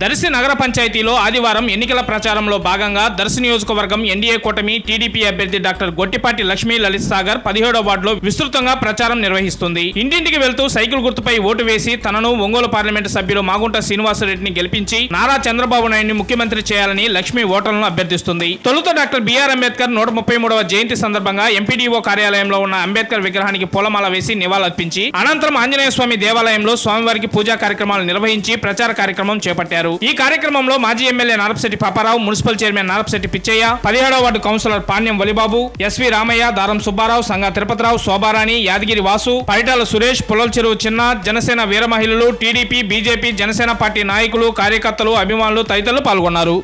దర్శి నగర పంచాయతీలో ఆదివారం ఎన్నికల ప్రచారంలో భాగంగా దర్శి నియోజకవర్గం ఎన్డీఏ కూటమి టీడీపీ అభ్యర్థి డాక్టర్ గొట్టిపాటి లక్ష్మీ లలిత్ సాగర్ పదిహేడో వార్డులో విస్తృతంగా ప్రచారం నిర్వహిస్తుంది. ఇంటింటికి వెళ్తూ సైకిల్ గుర్తుపై ఓటు వేసి తనను ఒంగోలు పార్లమెంటు సభ్యులు మాగుంట శ్రీనివాసరెడ్డిని గెలిపించి నారా చంద్రబాబు నాయుడిని ముఖ్యమంత్రి చేయాలని లక్ష్మి ఓటర్లను అభ్యర్థిస్తుంది. తొలుత డాక్టర్ బిఆర్ అంబేద్కర్ నూట ముప్పై మూడవ జయంతి సందర్భంగా ఎంపీడీఓ కార్యాలయంలో ఉన్న అంబేద్కర్ విగ్రహానికి పూలమాల వేసి నివాళులర్పించి అనంతరం ఆంజనేయ స్వామి దేవాలయంలో స్వామివారికి పూజా కార్యక్రమాలు నిర్వహించి ప్రచార కార్యక్రమం చేపట్టారు. ఈ కార్యక్రమంలో మాజీ MLA Narapasetti Paparao municipal chairman Narapasetti Pichaiah పదిహేడవ ward councillor Panyam Valibabu SV Ramaiah Daram Subbarao సంగా తిరుపతిరావు శోభారాణి యాదగిరి వాసు పరిటాల సురేష్ పుల్లల చెరువు చిన్న జనసేన వీర మహిళలు టీడీపీ బీజేపీ జనసేన పార్టీ నాయకులు కార్యకర్తలు అభిమానులు తదితరులు పాల్గొన్నారు.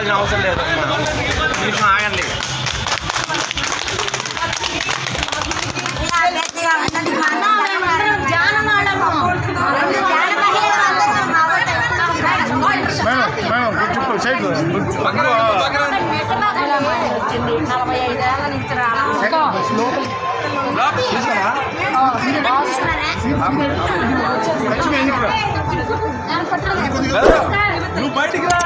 నెట్టుకోవాల్సిన అవసరం లేదు నిమిషం ఆగండి నువ్వు బయటికి రా